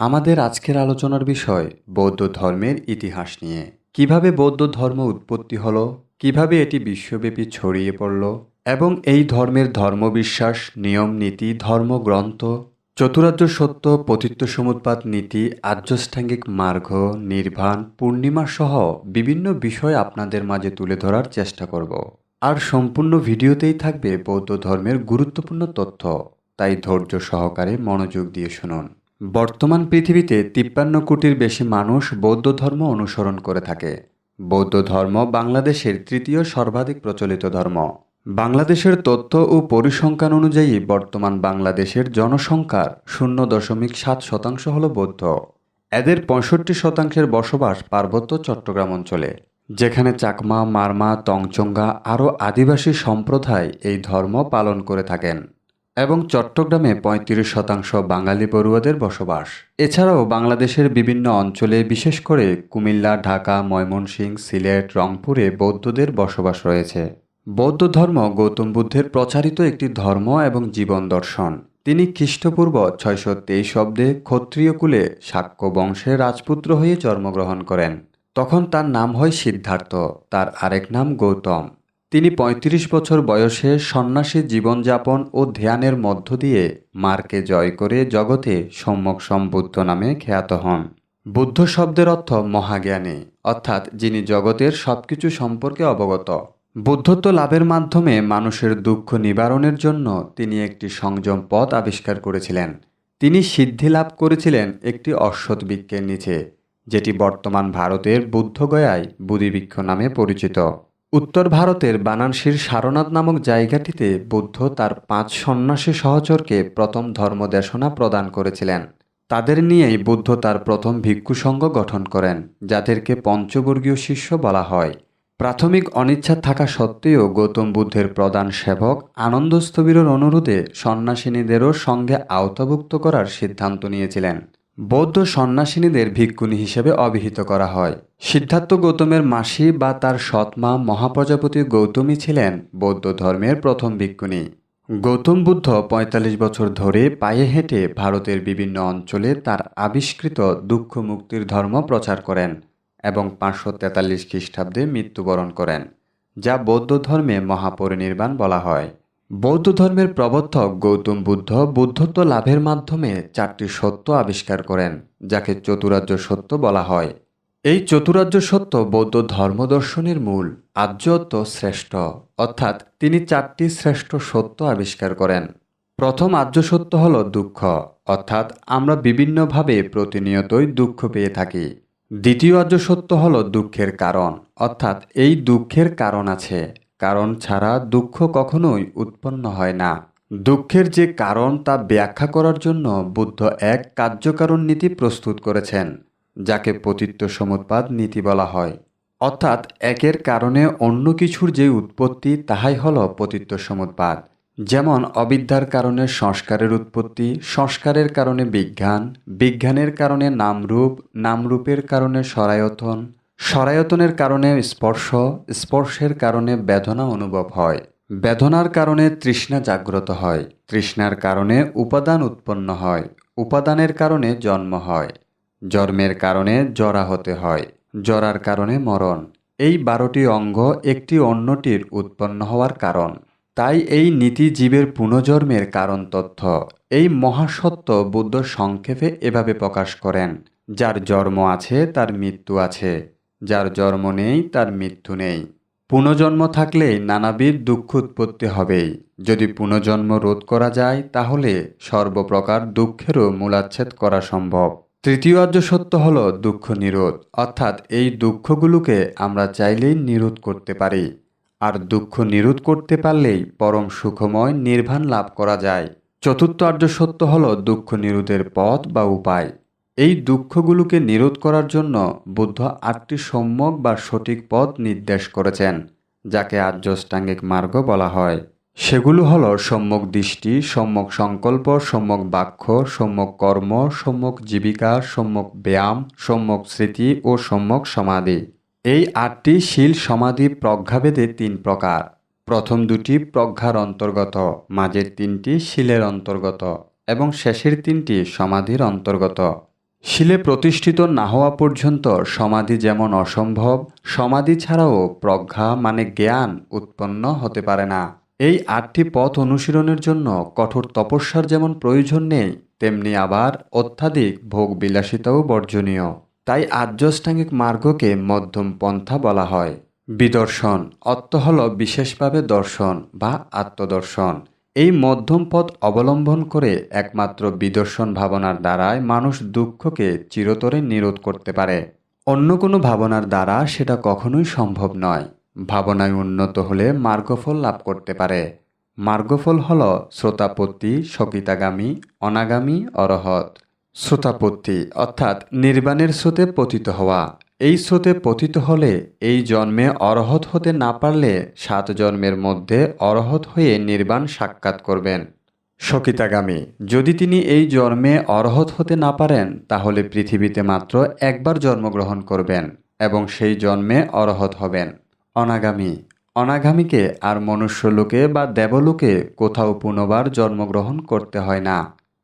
আমাদের আজকের আলোচনার বিষয় বৌদ্ধ ধর্মের ইতিহাস নিয়ে। কীভাবে বৌদ্ধ ধর্ম উৎপত্তি হলো, কীভাবে এটি বিশ্বব্যাপী ছড়িয়ে পড়ল, এবং এই ধর্মের ধর্মবিশ্বাস, নিয়ম নীতি, ধর্মগ্রন্থ, চতুরার্য সত্য, পতিত্ব সমুৎপাত নীতি আর্যষ্টাঙ্গিক মার্গ, নির্বাণ, পূর্ণিমা সহ বিভিন্ন বিষয় আপনাদের মাঝে তুলে ধরার চেষ্টা করব। আর সম্পূর্ণ ভিডিওতেই থাকবে বৌদ্ধ ধর্মের গুরুত্বপূর্ণ তথ্য। তাই ধৈর্য সহকারে মনোযোগ দিয়ে শুনুন। বর্তমান পৃথিবীতে তিপ্পান্ন কোটির বেশি মানুষ বৌদ্ধ ধর্ম অনুসরণ করে থাকে। বৌদ্ধ ধর্ম বাংলাদেশের তৃতীয় সর্বাধিক প্রচলিত ধর্ম। বাংলাদেশের তথ্য ও পরিসংখ্যান অনুযায়ী বর্তমান বাংলাদেশের জনসংখ্যার শূন্য দশমিক সাত শতাংশ হল বৌদ্ধ। এদের পঁয়ষট্টি শতাংশের বসবাস পার্বত্য চট্টগ্রাম অঞ্চলে, যেখানে চাকমা, মারমা, তংচঙ্গা আরও আদিবাসী সম্প্রদায় এই ধর্ম পালন করে থাকেন। এবং চট্টগ্রামে পঁয়ত্রিশ শতাংশ বাঙালি পড়ুয়াদের বসবাস। এছাড়াও বাংলাদেশের বিভিন্ন অঞ্চলে, বিশেষ করে কুমিল্লা, ঢাকা, ময়মনসিংহ, সিলেট, রংপুরে বৌদ্ধদের বসবাস রয়েছে। বৌদ্ধ ধর্ম গৌতম বুদ্ধের প্রচারিত একটি ধর্ম এবং জীবন দর্শন। তিনি খ্রিস্টপূর্ব ছয়শো তেইশ অব্দে ক্ষত্রিয় কুলে শাক্য বংশের রাজপুত্র হয়ে জন্মগ্রহণ করেন। তখন তার নাম হয় সিদ্ধার্থ, তার আরেক নাম গৌতম। তিনি ৩৫ বছর বয়সে সন্ন্যাসী জীবনযাপন ও ধ্যানের মধ্য দিয়ে মারকে জয় করে জগতে সম্যক সম্বুদ্ধ নামে খ্যাত হন। বুদ্ধ শব্দের অর্থ মহাজ্ঞানী, অর্থাৎ যিনি জগতের সবকিছু সম্পর্কে অবগত। বুদ্ধত্ব লাভের মাধ্যমে মানুষের দুঃখ নিবারণের জন্য তিনি একটি সংযম পথ আবিষ্কার করেছিলেন। তিনি সিদ্ধি লাভ করেছিলেন একটি অশ্বত বৃক্ষের নিচে, যেটি বর্তমান ভারতের বুদ্ধগয়ায় বুধিবৃক্ষ নামে পরিচিত। উত্তর ভারতের বানানসির সারনাথ নামক জায়গাটিতে বুদ্ধ তার পাঁচ সন্ন্যাসী সহচরকে প্রথম ধর্মদেশনা প্রদান করেছিলেন। তাদের নিয়েই বুদ্ধ তার প্রথম ভিক্ষু সংঘ গঠন করেন, যাদেরকে পঞ্চবর্গীয় শিষ্য বলা হয়। প্রাথমিক অনিচ্ছা থাকা সত্ত্বেও গৌতম বুদ্ধের প্রধান সেবক আনন্দস্থবিরের অনুরোধে সন্ন্যাসিনীদেরও সঙ্গে আওতাভুক্ত করার সিদ্ধান্ত নিয়েছিলেন। বৌদ্ধ সন্ন্যাসিনীদের ভিক্ষুণী হিসেবে অভিহিত করা হয়। সিদ্ধার্থ গৌতমের মাসি বা তার সৎমা মহাপ্রজাপতি গৌতমী ছিলেন বৌদ্ধ ধর্মের প্রথম ভিক্ষুণী। গৌতম বুদ্ধ ৪৫ বছর ধরে পায়ে হেঁটে ভারতের বিভিন্ন অঞ্চলে তার আবিষ্কৃত দুঃখ মুক্তির ধর্ম প্রচার করেন এবং পাঁচশো তেতাল্লিশ খ্রিস্টাব্দে মৃত্যুবরণ করেন, যা বৌদ্ধ ধর্মে মহাপরিনির্বাণ বলা হয়। বৌদ্ধ ধর্মের প্রবর্তক গৌতম বুদ্ধ বুদ্ধত্ব লাভের মাধ্যমে চারটি সত্য আবিষ্কার করেন, যাকে চতুরাজ্য সত্য বলা হয়। এই চতুরাজ্য সত্য বৌদ্ধ ধর্মদর্শনের মূল আর্যত্ব শ্রেষ্ঠ, অর্থাৎ তিনি চারটি শ্রেষ্ঠ সত্য আবিষ্কার করেন। প্রথম আর্য সত্য হল দুঃখ, অর্থাৎ আমরা বিভিন্নভাবে প্রতিনিয়তই দুঃখ পেয়ে থাকি। দ্বিতীয় আর্য সত্য হল দুঃখের কারণ, অর্থাৎ এই দুঃখের কারণ আছে। কারণ ছাড়া দুঃখ কখনোই উৎপন্ন হয় না। দুঃখের যে কারণ তা ব্যাখ্যা করার জন্য বুদ্ধ এক কার্যকারণ নীতি প্রস্তুত করেছেন, যাকে পতিত্ব সমুৎপাদ নীতি বলা হয়। অর্থাৎ একের কারণে অন্য কিছুর যে উৎপত্তি, তাহাই হল পতিত্ব সমুৎপাদ। যেমন অবিদ্যার কারণে সংস্কারের উৎপত্তি, সংস্কারের কারণে বিজ্ঞান, বিজ্ঞানের কারণে নামরূপ, নামরূপের কারণে সরায়তন সরায়তনের কারণে স্পর্শ, স্পর্শের কারণে বেদনা অনুভব হয়। বেদনার কারণে তৃষ্ণা জাগ্রত হয়। তৃষ্ণার কারণে উপাদান উৎপন্ন হয়। উপাদানের কারণে জন্ম হয়। জন্মের কারণে জরা হতে হয়। জরার কারণে মরণ। এই বারোটি অঙ্গ একটি অন্যটির উৎপন্ন হওয়ার কারণ। তাই এই নীতি জীবের পুনর্জন্মের কারণ তথ্য। এই মহাসত্য বুদ্ধ সংক্ষেপে এভাবে প্রকাশ করেন, যার জন্ম আছে, তার মৃত্যু আছে। যার জন্ম নেই, তার মৃত্যু নেই। পুনর্জন্ম থাকলেই নানাবিধ দুঃখ উৎপত্তি হবেই যদি পুনর্জন্ম রোধ করা যায়, তাহলে সর্বপ্রকার দুঃখেরও মূলাচ্ছেদ করা সম্ভব। তৃতীয় আর্য সত্য হল দুঃখ নিরোধ। অর্থাৎ এই দুঃখগুলোকে আমরা চাইলেই নিরোধ করতে পারি। আর দুঃখ নিরোধ করতে পারলেই পরম সুখময় নির্বাণ লাভ করা যায়। চতুর্থ আর্য সত্য হল দুঃখ নিরোধের পথ বা উপায়। এই দুঃখগুলোকে নিরোধ করার জন্য বুদ্ধ আটটি সম্যক বা সঠিক পথ নির্দেশ করেছেন, যাকে আর্যষ্টাঙ্গিক মার্গ বলা হয়। সেগুলো হল সম্যক দৃষ্টি, সম্যক সংকল্প, সম্যক বাক্য, সম্যক কর্ম, সম্যক জীবিকা, সম্যক ব্যায়াম, সম্যক স্মৃতি ও সম্যক সমাধি। এই আটটি শীল সমাধি প্রজ্ঞাভেদে তিন প্রকার। প্রথম দুটি প্রজ্ঞার অন্তর্গত, মাঝের তিনটি শীলের অন্তর্গত এবং শেষের তিনটি সমাধির অন্তর্গত। শিলে প্রতিষ্ঠিত না হওয়া পর্যন্ত সমাধি যেমন অসম্ভব, সমাধি ছাড়াও প্রজ্ঞা মানে জ্ঞান উৎপন্ন হতে পারে না। এই আটটি পথ অনুশীলনের জন্য কঠোর তপস্যার যেমন প্রয়োজন নেই, তেমনি আবার অত্যাধিক ভোগ বিলাসিতাও বর্জনীয়। তাই আর্যষ্টাঙ্গিক মার্গকে মধ্যম পন্থা বলা হয়। বিদর্শন, অর্থ হল বিশেষভাবে দর্শন বা আত্মদর্শন। এই মধ্যম পথ অবলম্বন করে একমাত্র বিদর্শন ভাবনার দ্বারায় মানুষ দুঃখকে চিরতরে নিরোধ করতে পারে। অন্য কোনো ভাবনার দ্বারা সেটা কখনোই সম্ভব নয়। ভাবনায় উন্নত হলে মার্গফল লাভ করতে পারে। মার্গফল হল শ্রোতাপত্তি, সকিতাগামী, অনাগামী, অরহৎ। শ্রোতাপত্তি অর্থাৎ নির্বাণের স্রোতে পতিত হওয়া। এই স্রোতে পতিত হলে এই জন্মে অরহত হতে না পারলে সাত জন্মের মধ্যে অরহত হয়ে নির্বাণ সাক্ষাৎ করবেন। সকিতাগামী, যদি তিনি এই জন্মে অরহত হতে না পারেন, তাহলে পৃথিবীতে মাত্র একবার জন্মগ্রহণ করবেন এবং সেই জন্মে অরহত হবেন। অনাগামী, অনাগামীকে আর মনুষ্যলোকে বা দেবলোকে কোথাও পুনবার জন্মগ্রহণ করতে হয় না।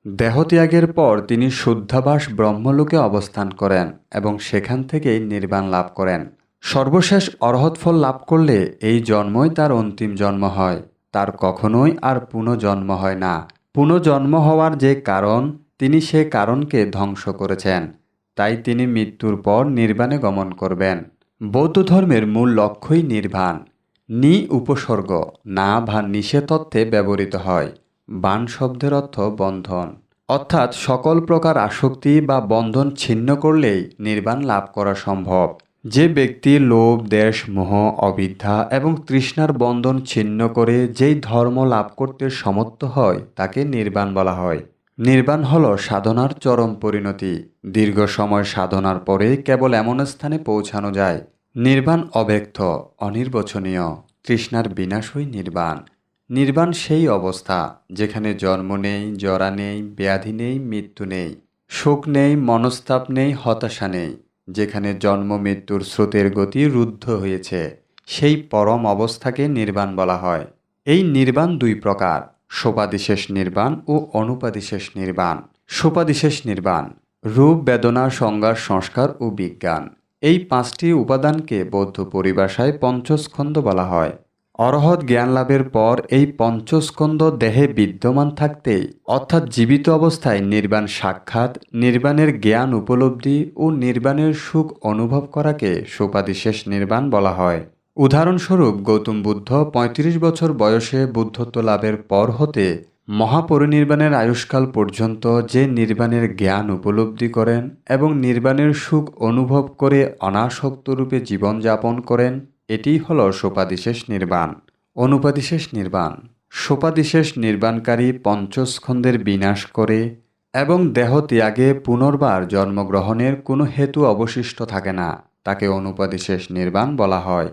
দেহত্যাগের পর তিনি শুদ্ধাবাস ব্রহ্মলোকে অবস্থান করেন এবং সেখান থেকেই নির্বাণ লাভ করেন। সর্বশেষ অরহৎ ফল লাভ করলে এই জন্মই তার অন্তিম জন্ম হয়। তার কখনোই আর পুনঃজন্ম হয় না। পুনঃজন্ম হওয়ার যে কারণ, তিনি সে কারণকে ধ্বংস করেছেন। তাই তিনি মৃত্যুর পর নির্বাণে গমন করবেন। বৌদ্ধ ধর্মের মূল লক্ষ্যই নির্বাণ। নি উপসর্গ, না বা নিষে তত্ত্বে ব্যবহৃত হয়। বান শব্দের অর্থ বন্ধন। অর্থাৎ সকল প্রকার আসক্তি বা বন্ধন ছিন্ন করলেই নির্বাণ লাভ করা সম্ভব। যে ব্যক্তি লোভ, দেশ, মোহ, অবিদ্যা এবং তৃষ্ণার বন্ধন ছিন্ন করে যেই ধর্ম লাভ করতে সমর্থ হয়, তাকে নির্বাণ বলা হয়। নির্বাণ হল সাধনার চরম পরিণতি। দীর্ঘ সময় সাধনার পরে কেবল এমন স্থানে পৌঁছানো যায়। নির্বাণ অব্যক্ত, অনির্বচনীয়। তৃষ্ণার বিনাশই নির্বাণ। নির্বাণ সেই অবস্থা, যেখানে জন্ম নেই, জরা নেই, ব্যাধি নেই, মৃত্যু নেই। শোক নেই, মনস্তাপ নেই, হতাশা নেই, যেখানে জন্ম, মৃত্যুর স্রোতের গতি রুদ্ধ হয়েছে। সেই পরম অবস্থাকে নির্বাণ বলা হয়। এই নির্বাণ দুই প্রকার, সোপাদিশেষ নির্বাণ ও অনুপাদিশেষ নির্বাণ। সোপাদিশেষ নির্বাণ, রূপ, বেদনা সংজ্ঞার সংস্কার ও বিজ্ঞান। এই পাঁচটি উপাদানকে বৌদ্ধ পরিভাষায় পঞ্চস্কন্ধ বলা হয়। অরহৎ জ্ঞান লাভের পর এই পঞ্চস্কন্ধ দেহে বিদ্যমান থাকতে, অর্থাৎ জীবিত অবস্থায় নির্বাণ সাক্ষাৎ, নির্বাণের জ্ঞান উপলব্ধি ও নির্বাণের সুখ অনুভব করাকে সোপাদিশেষ নির্বাণ বলা হয়। উদাহরণস্বরূপ, গৌতম বুদ্ধ ৩৫ বছর বয়সে বুদ্ধত্ব লাভের পর হতে মহাপরিনির্বাণের আয়ুষ্কাল পর্যন্ত যে নির্বাণের জ্ঞান উপলব্ধি করেন এবং নির্বাণের সুখ অনুভব করে অনাসক্ত রূপে জীবনযাপন করেন এটিই হল সোপাদিশেষ নির্বাণ, অনুপাদিশেষ নির্বাণ। সোপাদিশেষ নির্বাণকারী পঞ্চস্কন্ধের বিনাশ করে এবং দেহ ত্যাগে পুনর্বার জন্মগ্রহণের কোনো হেতু অবশিষ্ট থাকে না, তাকে অনুপাদিশেষ নির্বাণ বলা হয়।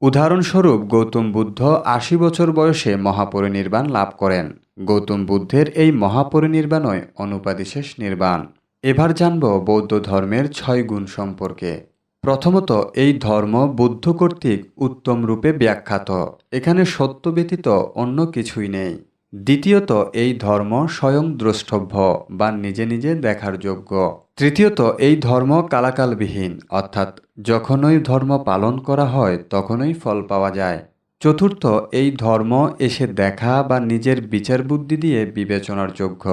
উদাহরণস্বরূপ, গৌতম বুদ্ধ আশি বছর বয়সে মহাপরিনির্বাণ লাভ করেন। গৌতম বুদ্ধের এই মহাপরিনির্বাণই অনুপাদিশেষ নির্বাণ। এবার জানব বৌদ্ধ ধর্মের ছয় গুণ সম্পর্কে। প্রথমত, এই ধর্ম বুদ্ধ কর্তৃক উত্তম রূপে ব্যাখ্যাত। এখানে সত্য ব্যতীত অন্য কিছুই নেই। দ্বিতীয়ত, এই ধর্ম স্বয়ং দ্রষ্টব্য বা নিজে নিজে দেখার যোগ্য। তৃতীয়ত, এই ধর্ম কালাকালবিহীন, অর্থাৎ যখনই ধর্ম পালন করা হয়, তখনই ফল পাওয়া যায়। চতুর্থ, এই ধর্ম এসে দেখা বা নিজের বিচার বুদ্ধি দিয়ে বিবেচনার যোগ্য।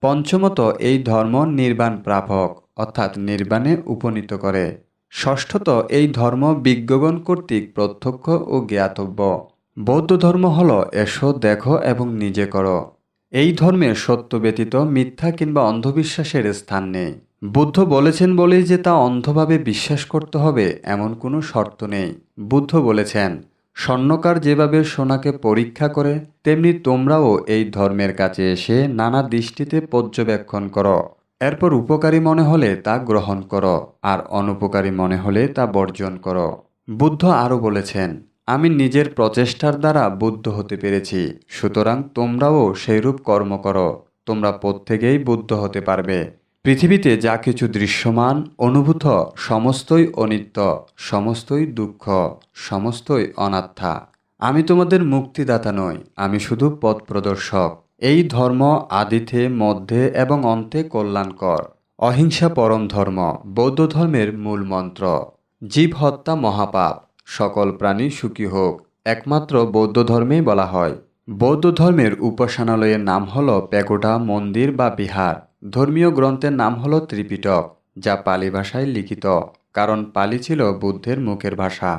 পঞ্চমত, এই ধর্ম নির্বাণ প্রাপক, অর্থাৎ নির্বাণে উপনীত করে। ষষ্ঠত এই ধর্ম বিজ্ঞগণ কর্তৃক প্রত্যক্ষ ও জ্ঞাতব্য। বৌদ্ধ ধর্ম হল, এসো, দেখো এবং নিজে করো। এই ধর্মে সত্য ব্যতীত মিথ্যা কিংবা অন্ধবিশ্বাসের স্থান নেই। বুদ্ধ বলেছেন বলেই যে তা অন্ধভাবে বিশ্বাস করতে হবে, এমন কোনো শর্ত নেই। বুদ্ধ বলেছেন, স্বর্ণকার যেভাবে সোনাকে পরীক্ষা করে, তেমনি তোমরাও এই ধর্মের কাছে এসে নানা দৃষ্টিতে পর্যবেক্ষণ করো। এরপর উপকারী মনে হলে তা গ্রহণ করো, আর অনুপকারী মনে হলে তা বর্জন করো। বুদ্ধ আরও বলেছেন, আমি নিজের প্রচেষ্টার দ্বারা বুদ্ধ হতে পেরেছি, সুতরাং তোমরাও সেইরূপ কর্ম করো। তোমরা প্রত্যেকেই বুদ্ধ হতে পারবে। পৃথিবীতে যা কিছু দৃশ্যমান, অনুভূত, সমস্তই অনিত্য, সমস্তই দুঃখ, সমস্তই অনাত্মা। আমি তোমাদের মুক্তিদাতা নই, আমি শুধু পথ প্রদর্শক এই ধর্ম আদিতে, মধ্যে এবং অন্তে কল্যাণকর। অহিংসা পরম ধর্ম, বৌদ্ধ ধর্মের মূল মন্ত্র। জীব হত্যা মহাপাপ, সকল প্রাণী সুখী হোক, একমাত্র বৌদ্ধ ধর্মেই বলা হয়। বৌদ্ধ ধর্মের উপাসনালয়ের নাম হল প্যাকোটা মন্দির বা বিহার। ধর্মীয় গ্রন্থের নাম হল ত্রিপিটক, যা পালি ভাষায় লিখিত, কারণ পালি ছিল বুদ্ধের মুখের ভাষা।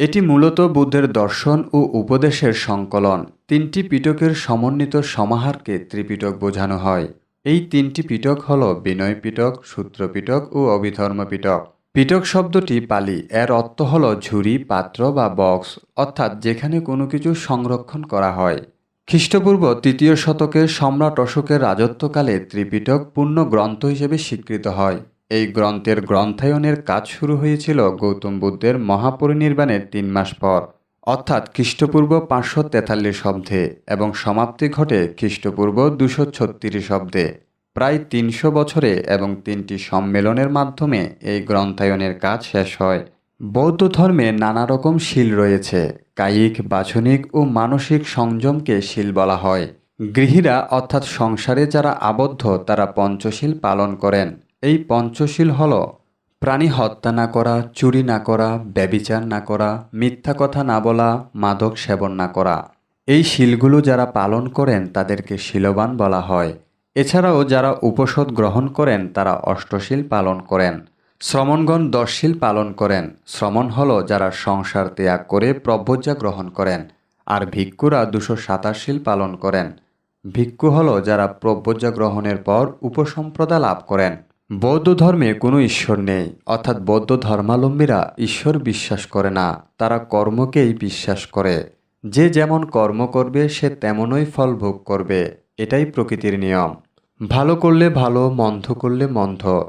এটি মূলত বুদ্ধের দর্শন ও উপদেশের সংকলন। তিনটি পিটকের সমন্বিত সমাহারকে ত্রিপিটক বোঝানো হয়। এই তিনটি পিটক হল বিনয় পিটক সূত্র পিটক ও অভিধর্ম পিটক পিটক শব্দটি পালি, এর অর্থ হল ঝুড়ি, পাত্র বা বক্স, অর্থাৎ যেখানে কোনো কিছু সংরক্ষণ করা হয়। খ্রিস্টপূর্ব তৃতীয় শতকে সম্রাট অশোকের রাজত্বকালে ত্রিপিটক পূর্ণ গ্রন্থ হিসেবে স্বীকৃত হয়। এই গ্রন্থের গ্রন্থায়নের কাজ শুরু হয়েছিল গৌতম বুদ্ধের মহাপরিনির্বাণের তিন মাস পর। অর্থাৎ খ্রিস্টপূর্ব পাঁচশো তেতাল্লিশ অব্দে এবং সমাপ্তি ঘটে খ্রিস্টপূর্ব দুশো ছত্রিশ অব্দে প্রায় তিনশো বছরে এবং তিনটি সম্মেলনের মাধ্যমে এই গ্রন্থায়নের কাজ শেষ হয়। বৌদ্ধ ধর্মে নানা রকম শিল রয়েছে। কায়িক বাছনিক ও মানসিক সংযমকে শিল বলা হয়। গৃহীরা অর্থাৎ সংসারে যারা আবদ্ধ তারা পঞ্চশীল পালন করেন। এই পঞ্চশীল হল প্রাণী হত্যা না করা, চুরি না করা, ব্যবিচার না করা, মিথ্যা কথা না বলা, মাদক সেবন না করা। এই শিলগুলো যারা পালন করেন তাদেরকে শিলবান বলা হয়। এছাড়াও যারা উপসদ গ্রহণ করেন তারা অষ্টশীল পালন করেন। শ্রমণগণ দশশীল পালন করেন। শ্রমণ হল যারা সংসার ত্যাগ করে প্রভ্যজা গ্রহণ করেন। আর ভিক্ষুরা দুশো সাতাশীল পালন করেন। ভিক্ষু হল যারা প্রব্যজা গ্রহণের পর উপসম্প্রদা লাভ করেন। বৌদ্ধ ধর্মে কোনো ঈশ্বর নেই, অর্থাৎ বৌদ্ধ ধর্মাবলম্বীরা ঈশ্বর বিশ্বাস করে না, তারা কর্মকেই বিশ্বাস করে। যে যেমন কর্ম করবে, সে তেমনই ফল ভোগ করবে, এটাই প্রকৃতির নিয়ম। ভালো করলে ভালো, মন্দ করলে মন্দ।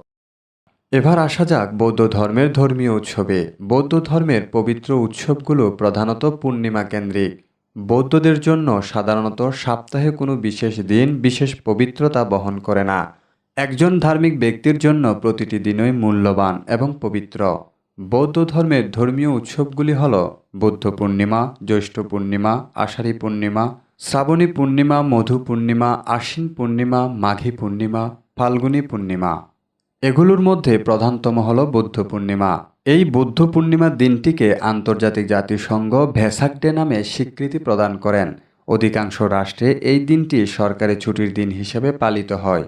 এবার আসা যাক বৌদ্ধ ধর্মের ধর্মীয় উৎসবে। বৌদ্ধ ধর্মের পবিত্র উৎসবগুলো প্রধানত পূর্ণিমা কেন্দ্রিক। বৌদ্ধদের জন্য সাধারণত সপ্তাহে কোনো বিশেষ দিন বিশেষ পবিত্রতা বহন করে না। একজন ধার্মিক ব্যক্তির জন্য প্রতিটি দিনই মূল্যবান এবং পবিত্র। বৌদ্ধ ধর্মের ধর্মীয় উৎসবগুলি হল বুদ্ধ পূর্ণিমা, জ্যৈষ্ঠ পূর্ণিমা, আষাঢ়ী পূর্ণিমা, শ্রাবণী পূর্ণিমা, মধু পূর্ণিমা, আশ্বিন পূর্ণিমা, মাঘী পূর্ণিমা, ফাল্গুনী পূর্ণিমা। এগুলোর মধ্যে প্রধানতম হল বুদ্ধ পূর্ণিমা। এই বুদ্ধ পূর্ণিমার দিনটিকে আন্তর্জাতিক জাতিসংঘ ভেসাক ডে নামে স্বীকৃতি প্রদান করেন। অধিকাংশ রাষ্ট্রে এই দিনটি সরকারি ছুটির দিন হিসেবে পালিত হয়।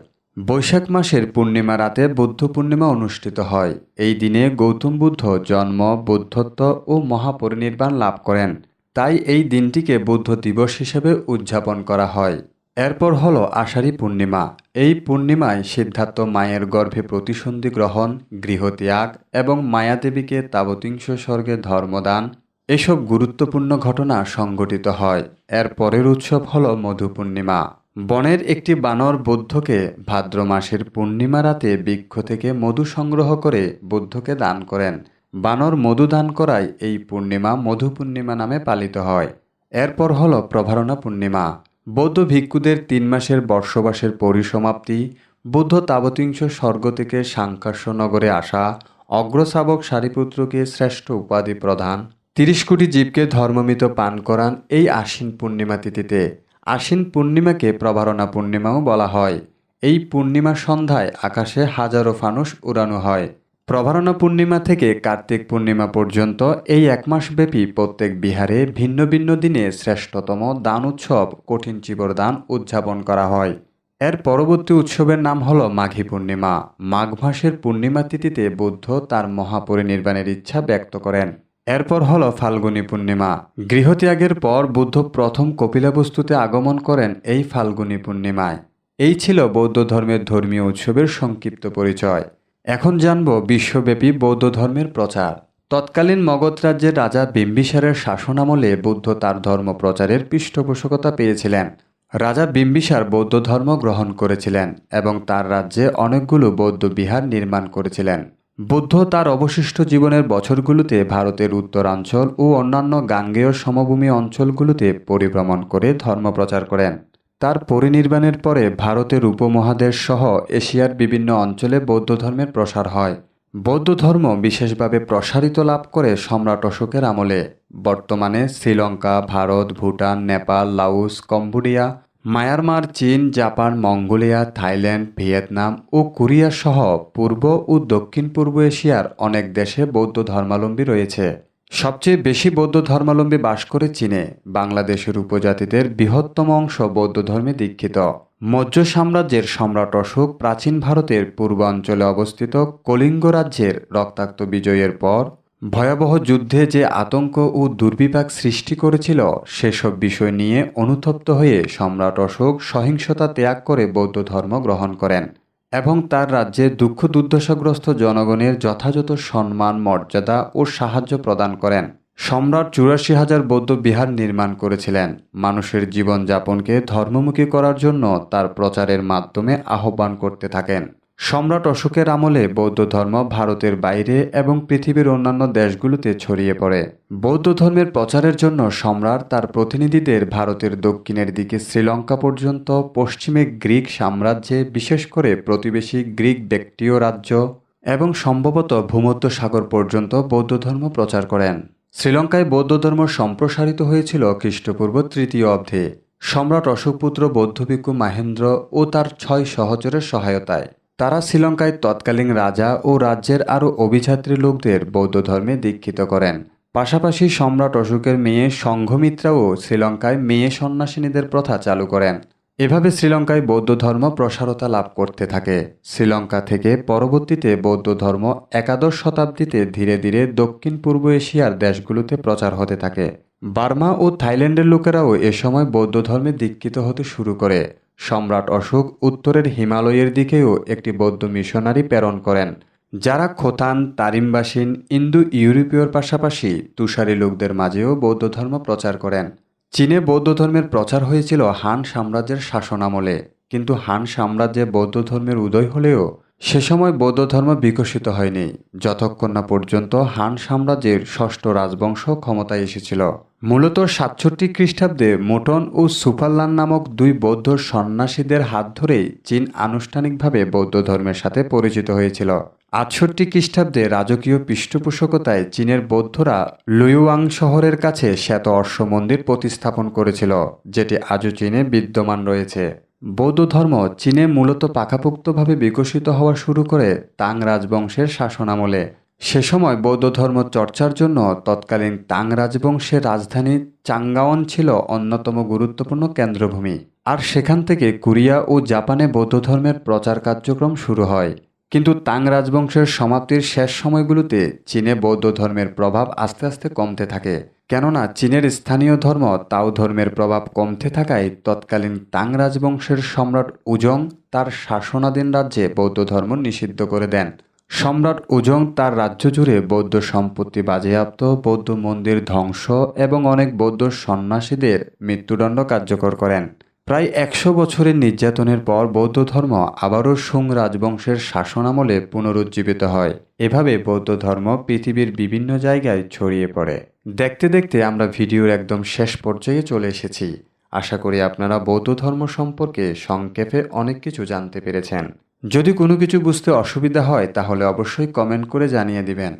বৈশাখ মাসের পূর্ণিমা রাতে বুদ্ধ পূর্ণিমা অনুষ্ঠিত হয়। এই দিনে গৌতম বুদ্ধ জন্ম, বুদ্ধত্ব ও মহাপরিনির্বাণ লাভ করেন। তাই এই দিনটিকে বুদ্ধ দিবস হিসেবে উদযাপন করা হয়। এরপর হলো আষাঢ়ী পূর্ণিমা। এই পূর্ণিমায় সিদ্ধার্থ মায়ের গর্ভে প্রতিসন্ধি গ্রহণ, গৃহত্যাগ এবং মায়াদেবীকে তাবতিংশ স্বর্গে ধর্মদান এসব গুরুত্বপূর্ণ ঘটনা সংঘটিত হয়। এর পরের উৎসব হল মধু পূর্ণিমা। বনের একটি বানর বুদ্ধকে ভাদ্র মাসের পূর্ণিমা রাতে বৃক্ষ থেকে মধু সংগ্রহ করে বুদ্ধকে দান করেন। বানর মধু দান করায় এই পূর্ণিমা মধু পূর্ণিমা নামে পালিত হয়। এরপর হল প্রভারণা পূর্ণিমা। বৌদ্ধ ভিক্ষুদের তিন মাসের বর্ষবাসের পরিসমাপ্তি, বুদ্ধ তাবতিংশ স্বর্গ থেকে সাংকাস্য নগরে আসা, অগ্রশাবক সারিপুত্রকে শ্রেষ্ঠ উপাধি প্রদান, তিরিশ কোটি জীবকে ধর্মমিত পান করান এই আশ্বিন পূর্ণিমা তিথিতে। আশ্বিন পূর্ণিমাকে প্রভারণা পূর্ণিমাও বলা হয়। এই পূর্ণিমা সন্ধ্যায় আকাশে হাজারো ফানুস উড়ানো হয়। প্রভারণা পূর্ণিমা থেকে কার্তিক পূর্ণিমা পর্যন্ত এই এক মাসব্যাপী প্রত্যেক বিহারে ভিন্ন ভিন্ন দিনে শ্রেষ্ঠতম দান উৎসব কঠিন চিবর দান উদযাপন করা হয়। এর পরবর্তী উৎসবের নাম হল মাঘী পূর্ণিমা। মাঘ মাসের পূর্ণিমা তিথিতে বুদ্ধ তার মহাপরিনির্বাণের ইচ্ছা ব্যক্ত করেন। এরপর হল ফাল্গুনী পূর্ণিমা। গৃহত্যাগের পর বুদ্ধ প্রথম কপিলাবস্তুতে আগমন করেন এই ফাল্গুনী পূর্ণিমায়। এই ছিল বৌদ্ধ ধর্মের ধর্মীয় উৎসবের সংক্ষিপ্ত পরিচয়। এখন জানব বিশ্বব্যাপী বৌদ্ধ ধর্মের প্রচার। তৎকালীন মগধ রাজ্যের রাজা বিম্বিসারের শাসনামলে বুদ্ধ তার ধর্ম প্রচারের পৃষ্ঠপোষকতা পেয়েছিলেন। রাজা বিম্বিসার বৌদ্ধ ধর্ম গ্রহণ করেছিলেন এবং তার রাজ্যে অনেকগুলো বৌদ্ধ বিহার নির্মাণ করেছিলেন। বুদ্ধ তার অবশিষ্ট জীবনের বছরগুলোতে ভারতের উত্তরাঞ্চল ও অন্যান্য গাঙ্গেয় সমভূমি অঞ্চলগুলোতে পরিভ্রমণ করে ধর্ম প্রচার করেন। তার পরিনির্বাণের পরে ভারতের উপমহাদেশ সহ এশিয়ার বিভিন্ন অঞ্চলে বৌদ্ধ ধর্মের প্রসার হয়। বৌদ্ধ ধর্ম বিশেষভাবে প্রসারিত লাভ করে সম্রাট অশোকের আমলে। বর্তমানে Sri Lanka, Bharat, Bhutan, Nepal Laos Cambodia Myanmar, চীন, জাপান, মঙ্গোলিয়া, থাইল্যান্ড, ভিয়েতনাম ও কোরিয়া সহ পূর্ব ও দক্ষিণ পূর্ব এশিয়ার অনেক দেশে বৌদ্ধ ধর্মাবলম্বী রয়েছে। সবচেয়ে বেশি বৌদ্ধ ধর্মাবলম্বী বাস করে চীনে, বাংলাদেশের উপজাতিদের বৃহত্তম অংশ বৌদ্ধ ধর্মে দীক্ষিত। মৌর্য সাম্রাজ্যের সম্রাট অশোক প্রাচীন ভারতের পূর্বাঞ্চলে অবস্থিত কলিঙ্গ রাজ্যের রক্তাক্ত বিজয়ের পর ভয়াবহ যুদ্ধে যে আতঙ্ক ও দুর্বিপাক সৃষ্টি করেছিল, সেসব বিষয় নিয়ে অনুতপ্ত হয়ে সম্রাট অশোক সহিংসতা ত্যাগ করে বৌদ্ধ ধর্ম গ্রহণ করেন এবং তার রাজ্যে দুঃখ দুর্দশাগ্রস্ত জনগণের যথাযথ সম্মান, মর্যাদা ও সাহায্য প্রদান করেন। সম্রাট চুরাশি হাজার বৌদ্ধ বিহার নির্মাণ করেছিলেন। মানুষের জীবনযাপনকে ধর্মমুখী করার জন্য তার প্রচারের মাধ্যমে আহ্বান করতে থাকেন। সম্রাট অশোকের আমলে বৌদ্ধ ধর্ম ভারতের বাইরে এবং পৃথিবীর অন্যান্য দেশগুলোতে ছড়িয়ে পড়ে। বৌদ্ধ ধর্মের প্রচারের জন্য সম্রাট তার প্রতিনিধিদের ভারতের দক্ষিণের দিকে শ্রীলঙ্কা পর্যন্ত, পশ্চিমে গ্রিক সাম্রাজ্যে, বিশেষ করে প্রতিবেশী গ্রিক ব্যক্তিয় রাজ্য এবং সম্ভবত ভূমধ্য সাগর পর্যন্ত বৌদ্ধ ধর্ম প্রচার করেন। শ্রীলঙ্কায় বৌদ্ধ ধর্ম সম্প্রসারিত হয়েছিল খ্রিস্টপূর্ব তৃতীয় অব্দে। সম্রাট অশোকপুত্র বৌদ্ধভিক্ষু মাহেন্দ্র ও তার ছয় সহচরের সহায়তায়। তারা শ্রীলঙ্কায় তৎকালীন রাজা ও রাজ্যের আরও অভিযাত্রী লোকদের বৌদ্ধ ধর্মে দীক্ষিত করেন। পাশাপাশি সম্রাট অশোকের মেয়ে সংঘমিত্রাও শ্রীলঙ্কায় মেয়ে সন্ন্যাসিনীদের প্রথা চালু করেন। এভাবে শ্রীলঙ্কায় বৌদ্ধ ধর্ম প্রসারতা লাভ করতে থাকে। শ্রীলঙ্কা থেকে পরবর্তীতে বৌদ্ধ ধর্ম একাদশ শতাব্দীতে ধীরে ধীরে দক্ষিণ পূর্ব এশিয়ার দেশগুলোতে প্রচার হতে থাকে। বার্মা ও থাইল্যান্ডের লোকেরাও এ সময় বৌদ্ধ ধর্মে দীক্ষিত হতে শুরু করে। সম্রাট অশোক উত্তরের হিমালয়ের দিকেও একটি বৌদ্ধ মিশনারি প্রেরণ করেন, যারা খোতান, তারিমবাসীন, ইন্দো ইউরোপীয়র পাশাপাশি তুষারি লোকদের মাঝেও বৌদ্ধ ধর্ম প্রচার করেন। চীনে বৌদ্ধ ধর্মের প্রচার হয়েছিল হান সাম্রাজ্যের শাসনামলে, কিন্তু হান সাম্রাজ্যে বৌদ্ধ ধর্মের উদয় হলেও সে সময় বৌদ্ধ ধর্ম বিকশিত হয়নি। যতক্ষণ না পর্যন্ত হান সাম্রাজ্যের ষষ্ঠ রাজবংশ ক্ষমতায় এসেছিল। মূলত সাতষট্টি খ্রিস্টাব্দে মোটন ও সুপারলান নামক দুই বৌদ্ধ সন্ন্যাসীদের হাত ধরেই চীন আনুষ্ঠানিকভাবে বৌদ্ধ ধর্মের সাথে পরিচিত হয়েছিল। আটষট্টি খ্রিস্টাব্দে রাজকীয় পৃষ্ঠপোষকতায় চীনের বৌদ্ধরা লুইওয়াং শহরের কাছে শ্বেত অর্শ মন্দির প্রতিস্থাপন করেছিল, যেটি আজও চীনে বিদ্যমান রয়েছে। বৌদ্ধ ধর্ম চীনে মূলত পাকাপোক্তভাবে বিকশিত হওয়া শুরু করে তাং রাজবংশের শাসনামলে। সে সময় বৌদ্ধ ধর্ম চর্চার জন্য তৎকালীন তাং রাজবংশের রাজধানী চাঙ্গাওন ছিল অন্যতম গুরুত্বপূর্ণ কেন্দ্রভূমি। আর সেখান থেকে কোরিয়া ও জাপানে বৌদ্ধ ধর্মের প্রচার কার্যক্রম শুরু হয়। কিন্তু তাং রাজবংশের সমাপ্তির শেষ সময়গুলোতে চীনে বৌদ্ধ ধর্মের প্রভাব আস্তে আস্তে কমতে থাকে। কেননা চীনের স্থানীয় ধর্ম তাও ধর্মের প্রভাব কমতে থাকায় তৎকালীন তাং রাজবংশের সম্রাট উজং তার শাসনাধীন রাজ্যে বৌদ্ধ ধর্ম নিষিদ্ধ করে দেন। সম্রাট উজং তার রাজ্য জুড়ে বৌদ্ধ সম্পত্তি বাজেয়াপ্ত, বৌদ্ধ মন্দির ধ্বংস এবং অনেক বৌদ্ধ সন্ন্যাসীদের মৃত্যুদণ্ড কার্যকর করেন। প্রায় একশো বছরের নির্যাতনের পর বৌদ্ধ ধর্ম আবারও সুং রাজবংশের শাসনামলে পুনরুজ্জীবিত হয়। এভাবে বৌদ্ধ ধর্ম পৃথিবীর বিভিন্ন জায়গায় ছড়িয়ে পড়ে। দেখতে দেখতে আমরা ভিডিওর একদম শেষ পর্যায়ে চলে এসেছি। আশা করি আপনারা বৌদ্ধ ধর্ম সম্পর্কে সংক্ষেপে অনেক কিছু জানতে পেরেছেন। যদি কোনো কিছু বুঝতে অসুবিধা হয় তাহলে অবশ্যই কমেন্ট করে জানিয়ে দিবেন।